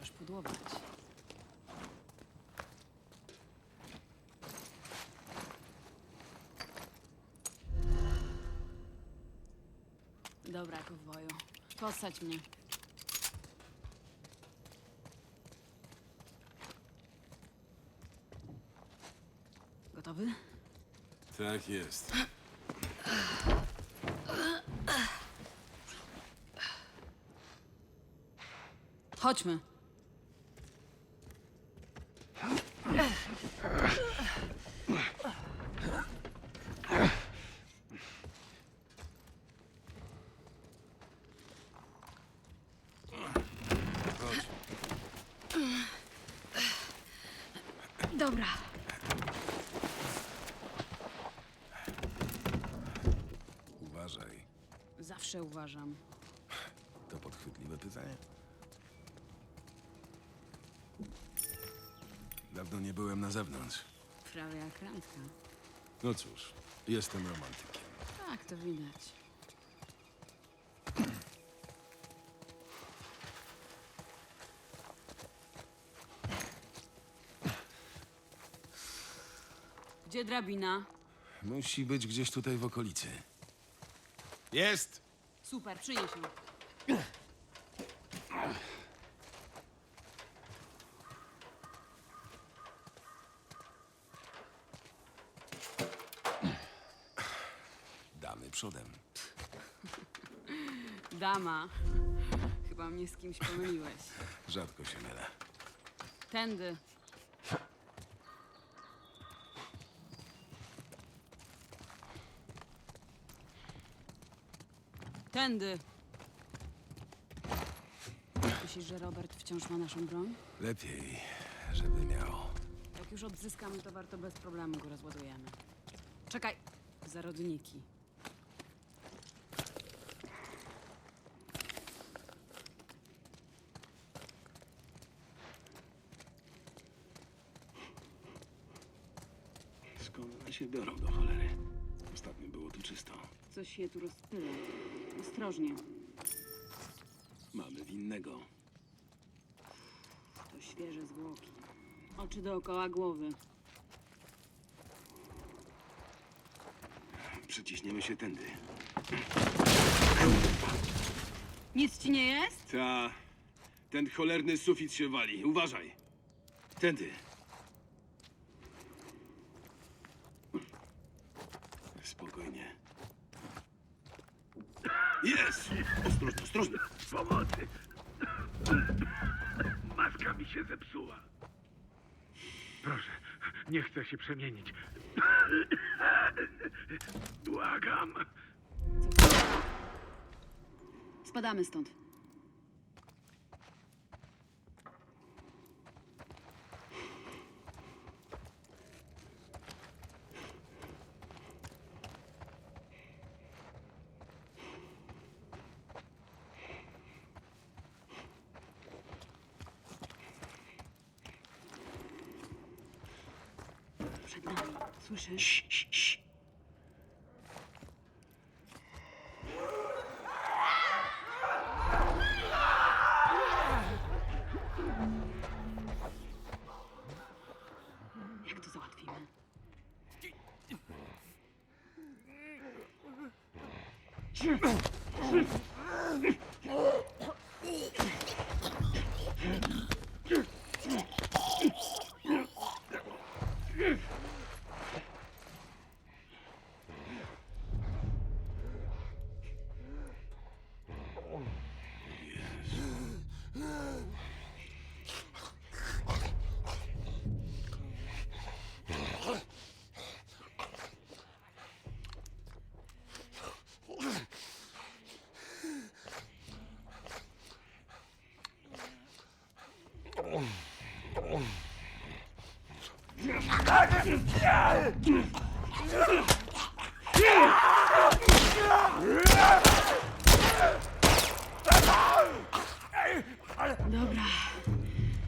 możesz pudłować. Dobra, kowboju. Posadź mnie. Gotowy? Tak jest. Chodźmy. Dobra. Uważaj. Zawsze uważam. To podchwytliwe pytanie. Dawno nie byłem na zewnątrz. Prawie jak randka. No cóż, jestem romantykiem. Tak, to widać. Gdzie drabina? Musi być gdzieś tutaj w okolicy. Jest! Super, przynieś ją. Damy przodem. Dama. Chyba mnie z kimś pomyliłeś. Rzadko się mylę. Tędy. Tędy. Myślisz, że Robert wciąż ma naszą broń? Lepiej, żeby miał. Jak już odzyskamy towar, to bez problemu go rozładujemy. Czekaj. Zarodniki. Skąd one się biorą do cholery? Ostatnio było tu czysto. Coś się tu rozpyla. Ostrożnie. Mamy winnego. To świeże zwłoki. Oczy dookoła głowy. Przeciśniemy się tędy. Nic ci nie jest? Ta. Ten cholerny sufit się wali. Uważaj. Tędy. Spokojnie. Jest! Ostrożnie, ostrożnie. Pomocy! Maska mi się zepsuła. Proszę, nie chcę się przemienić. Błagam. Spadamy stąd. 那。苏神，Dobra.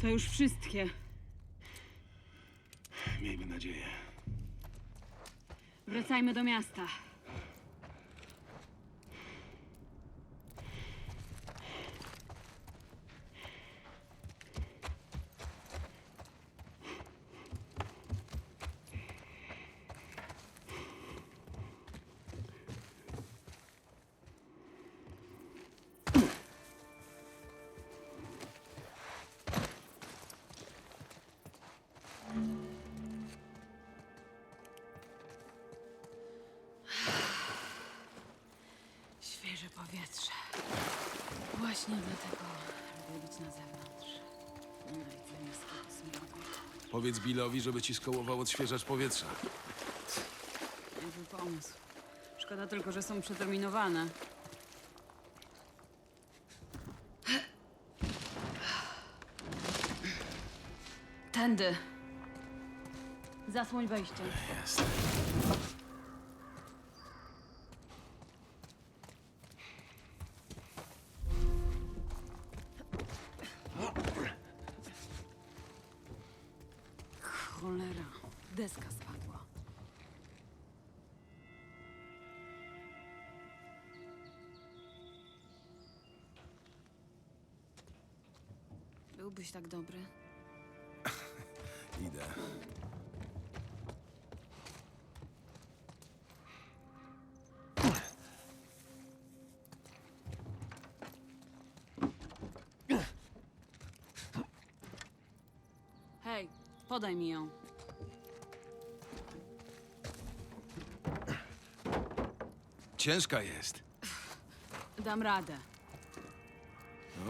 To już wszystkie. Miejmy nadzieję. Wracajmy do miasta. Powietrze. Właśnie dlatego lubię być na zewnątrz. Nienawidzę niskiego smogu. Powiedz Billowi, żeby ci skołował odświeżacz powietrza. Niezły pomysł. Szkoda tylko, że są przeterminowane. Tędy. Zasłoń wejście. Jest. Byłbyś tak dobry. Idę. Hej, podaj mi ją. Ciężka jest. Dam radę.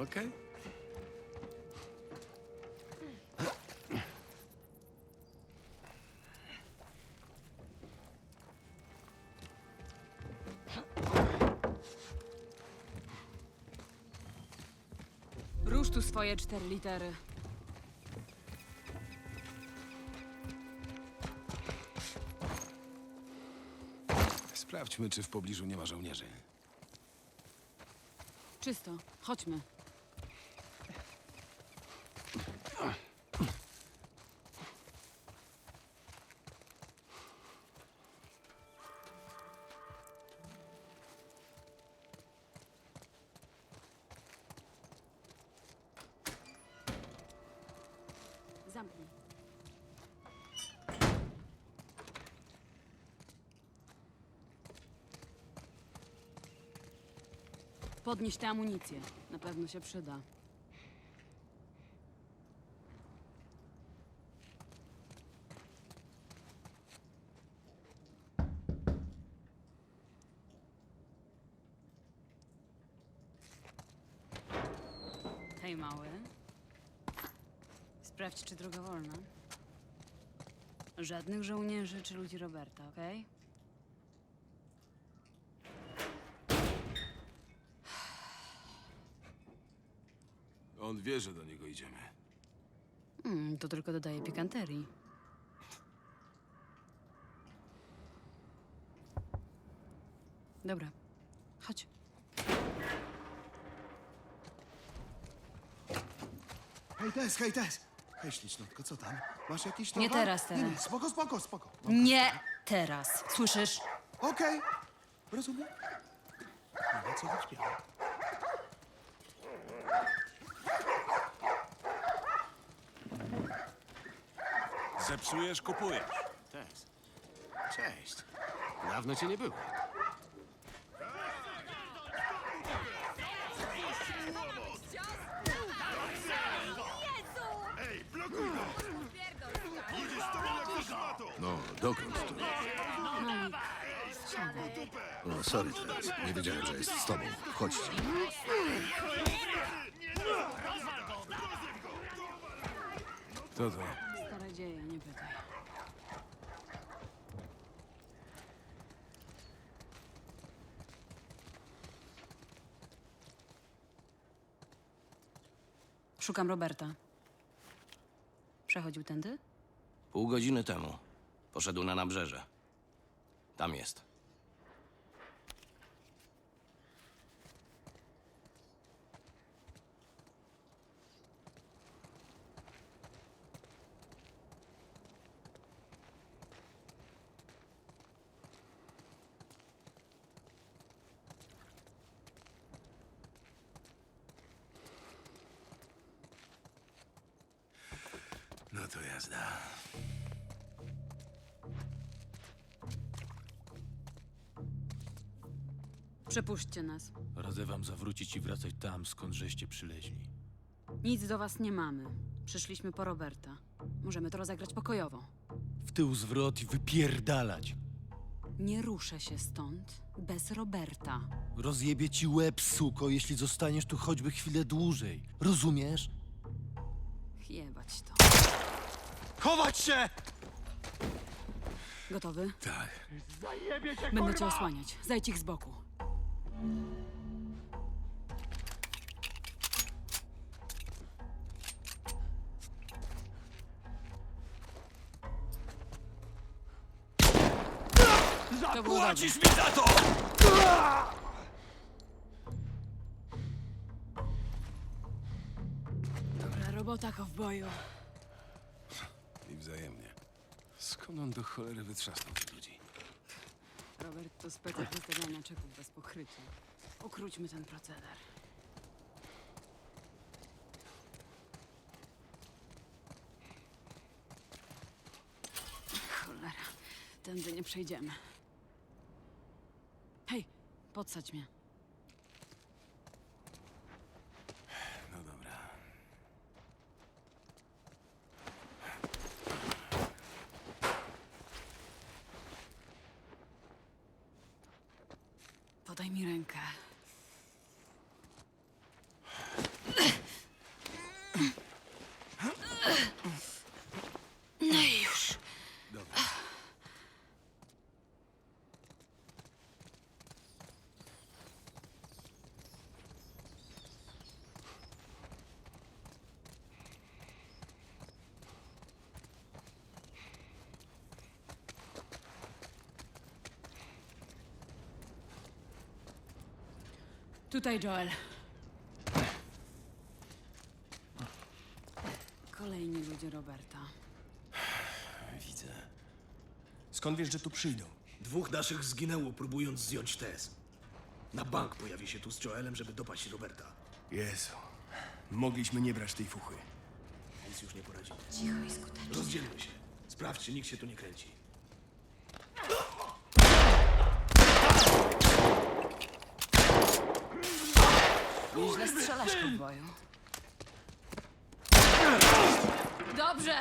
Okej. Swoje cztery litery. Sprawdźmy, czy w pobliżu nie ma żołnierzy. Czysto. Chodźmy. Podnieś tę amunicję. Na pewno się przyda. Hej, mały. Sprawdź, czy droga wolna. Żadnych żołnierzy czy ludzi Roberta, okej? On wie, że do niego idziemy. Mm, to tylko dodaje pikanterii. Dobra, chodź. Hej, Tess, hej, Tess! Hej, ślicznotko, co tam? Masz jakiś Nie towar? teraz, Nie, nie, teraz. spoko, spoko, spoko. Nie teraz, słyszysz? Okej, rozumiem. Nie ma co wyśpiewać. Zepsujesz, kupujesz. Tess. Cześć. Dawno cię nie było. No, dokąd tu? O, sorry teraz. Nie wiedziałem, że jest z tobą. Chodźcie. Kto to? Pytaj. Szukam Roberta. Przechodził tędy? Pół godziny temu. Poszedł na nabrzeże. Tam jest. To jazda. Przepuśćcie nas. Radzę wam zawrócić i wracać tam, skąd żeście przyleźli. Nic do was nie mamy. Przyszliśmy po Roberta. Możemy to rozegrać pokojowo. W tył zwrot i wypierdalać. Nie ruszę się stąd bez Roberta. Rozjebie ci łeb, suko, jeśli zostaniesz tu choćby chwilę dłużej. Rozumiesz? Jebać to. Chować się! Gotowy? Tak. Będę cię osłaniać. Zajdź ich z boku. Było dobre. mi za to! Dobra robota, kowboju. I wzajemnie. Skąd on do cholery wytrzasnął tych ludzi? Robert to specjal wystawiania czeków bez pokrycia. Ukróćmy ten proceder. Cholera, tędy nie przejdziemy. Hej, podsadź mnie. Mi rękę. Tutaj, Joel. Kolejni ludzie Roberta. Widzę. Skąd wiesz, że tu przyjdą? Dwóch naszych zginęło, próbując zdjąć test. Na bank pojawi się tu z Joelem, żeby dopaść Roberta. Jezu. Mogliśmy nie brać tej fuchy. Nic już nie poradzimy. Cicho i skutecznie. Rozdzielmy się. Sprawdź, czy nikt się tu nie kręci. Nieźle strzelasz, kowboju. Dobrze!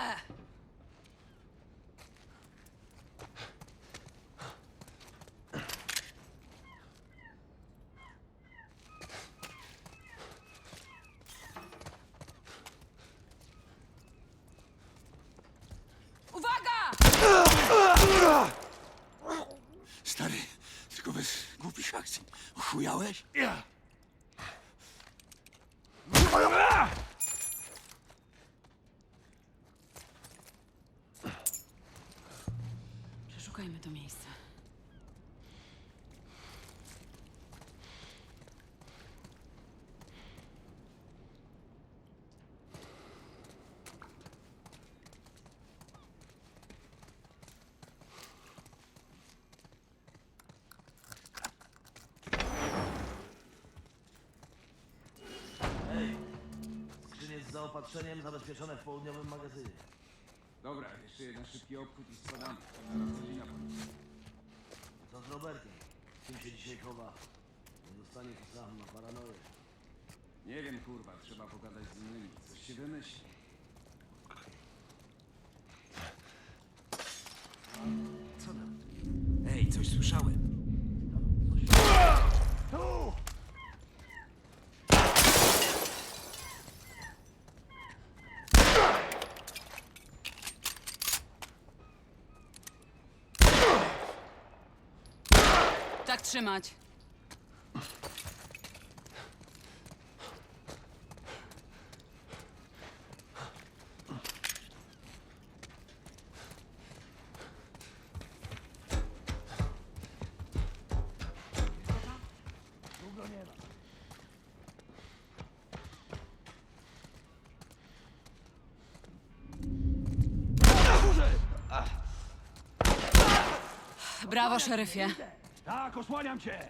Zaopatrzeniem zabezpieczone w południowym magazynie. Dobra, jeszcze jeden szybki obchód i spadamy. Godzina Co z Robertem? Kim się dzisiaj chowa? Nie zostanie tu sam na paranoję. Nie wiem, kurwa, trzeba pogadać z innymi. Coś się wymyśli. Co tam? Ej, coś słyszałem. Tak trzymać. Brawo, szeryfie. Szlak, osłaniam cię!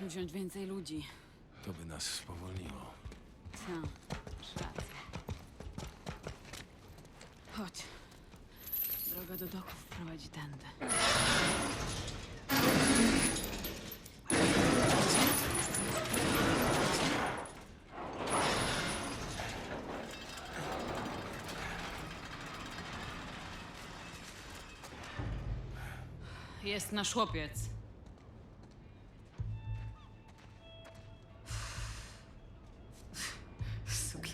Mogliśmy wziąć więcej ludzi. To by nas spowolniło. Co? Masz rację. Chodź. Droga do doków prowadzi tędy. Jest nasz chłopiec.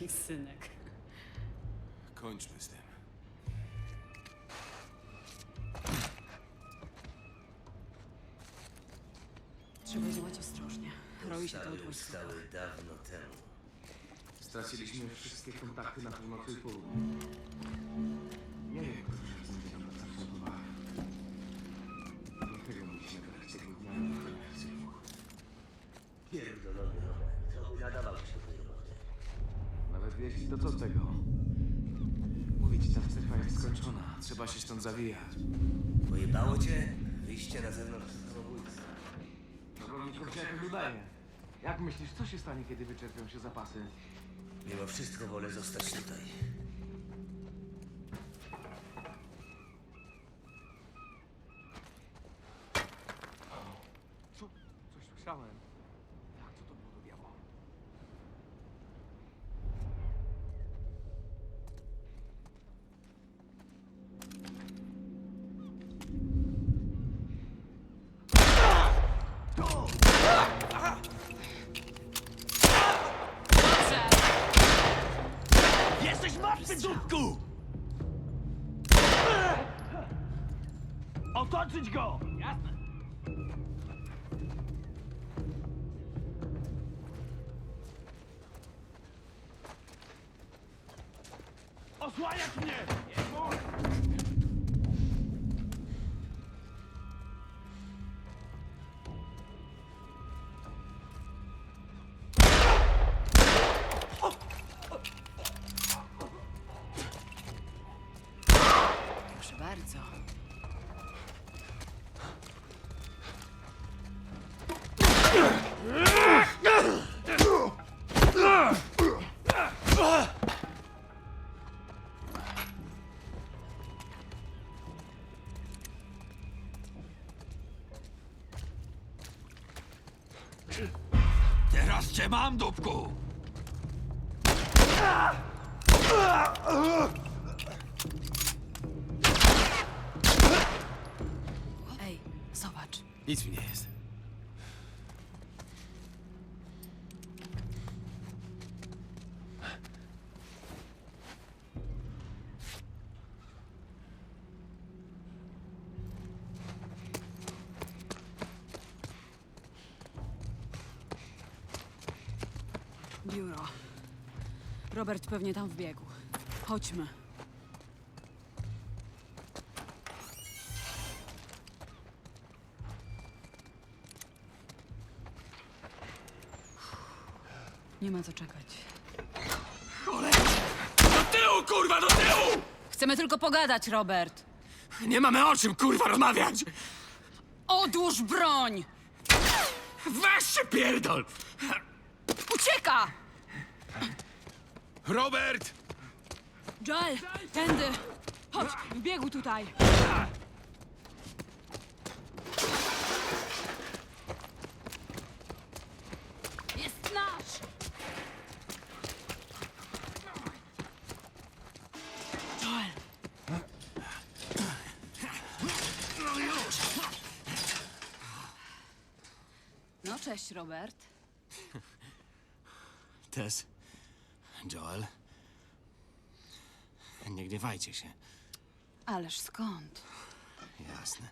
Suki synek. Kończmy z tym. Trzeba działać ostrożnie. Roi się to od głosu. Stały dawno temu. Straciliśmy wszystkie kontakty na północy i południu. Nie wiem, jak to się będzie nam zawsze bywa. Dlatego musimy brać tego dnia na Pierdolony Robert. To by nadawał się do tej roboty. Nawet jeśli to co z tego? Mówię ci, ta cecha jest skończona. Trzeba się stąd zawijać. Pojebało cię? Wyjście na zewnątrz samobójstwo. Zawodnikom się jakoś udaje. Jak myślisz, co się stanie, kiedy wyczerpią się zapasy? Mimo wszystko wolę zostać tutaj. Co? Coś słyszałem. Jak co to było do diabła? Jesteś martwy, dupku! Otoczyć go! Jasne. Osłaniać mnie! Teraz cię mam, dupku! Ej, zobacz. Nic mi nie jest. Robert pewnie tam wbiegł. Chodźmy. Nie ma co czekać. Do tyłu, kurwa, do tyłu! Chcemy tylko pogadać, Robert. Nie mamy o czym, kurwa, rozmawiać! Odłóż broń! Weź się pierdol! Ucieka! Robert! Joel, tędy! Chodź, wbiegł tutaj. Jest nasz! Joel! No cześć, Robert. Tess. Joel. Nie gniewajcie się. Ależ skąd? Jasne.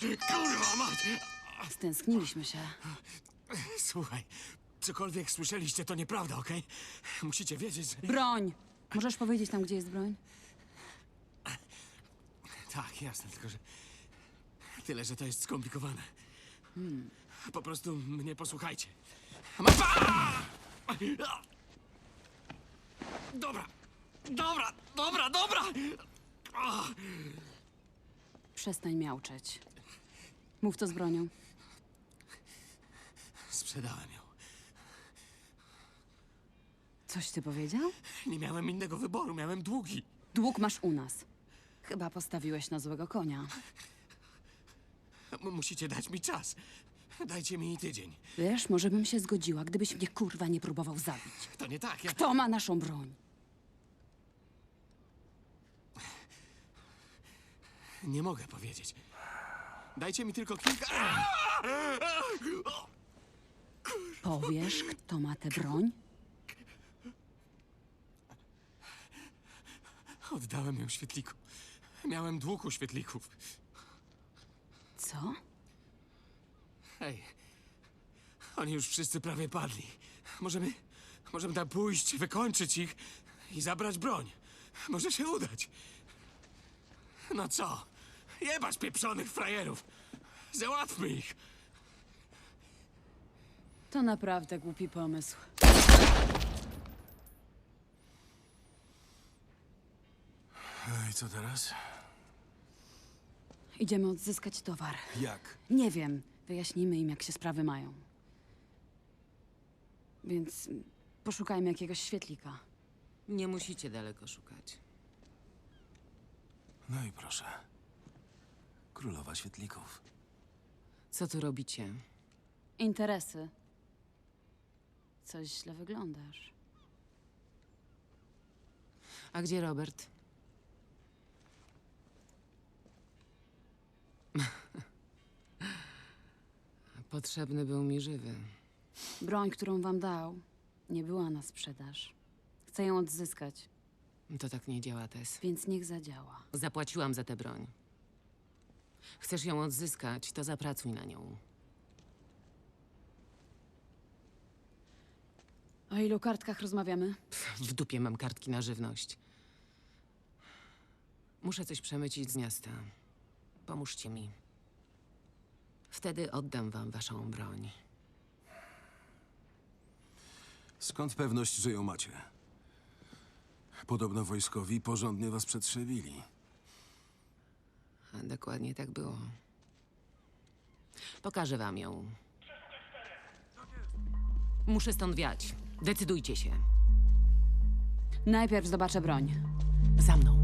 Kurwa mać! Stęskniliśmy się. Słuchaj, cokolwiek słyszeliście, to nieprawda, okej? Musicie wiedzieć, że... Broń! Możesz powiedzieć tam, gdzie jest broń? Tak, jasne, tylko że... Tyle, że to jest skomplikowane. Po prostu mnie posłuchajcie. Dobra, dobra, dobra, dobra! Przestań miauczeć. Mów to z bronią. Sprzedałem ją. Coś ty powiedział? Nie miałem innego wyboru, miałem długi. Dług masz u nas. Chyba postawiłeś na złego konia. M- musicie dać mi czas. Dajcie mi tydzień. Wiesz, może bym się zgodziła, gdybyś mnie kurwa nie próbował zabić. To nie tak, ja... Kto ma naszą broń? Nie mogę powiedzieć. Dajcie mi tylko kilka... Powiesz, kto ma tę broń? Oddałem ją świetliku. Miałem dług u świetlików. Co? Hej, oni już wszyscy prawie padli. Możemy, możemy tam pójść, wykończyć ich i zabrać broń. Może się udać. No co? Jebać pieprzonych frajerów. Załatwmy ich. To naprawdę głupi pomysł. No i co teraz? Idziemy odzyskać towar. Jak? Nie wiem. Wyjaśnimy im, jak się sprawy mają. Więc poszukajmy jakiegoś świetlika. Nie musicie daleko szukać. No i proszę. Królowa świetlików. Co tu robicie? Interesy. Coś źle wyglądasz. A gdzie Robert? Potrzebny był mi żywy. Broń, którą wam dał, nie była na sprzedaż. Chcę ją odzyskać, To tak nie działa, Tess. więc niech zadziała. Zapłaciłam za tę broń. Chcesz ją odzyskać, to zapracuj na nią. O ilu kartkach rozmawiamy? W dupie mam kartki na żywność. Muszę coś przemycić z miasta. Pomóżcie mi. Wtedy oddam wam waszą broń. Skąd pewność, że ją macie? Podobno wojskowi porządnie was przetrzewili. A dokładnie tak było. Pokażę wam ją. Muszę stąd wiać. Decydujcie się. Najpierw zobaczę broń. Za mną.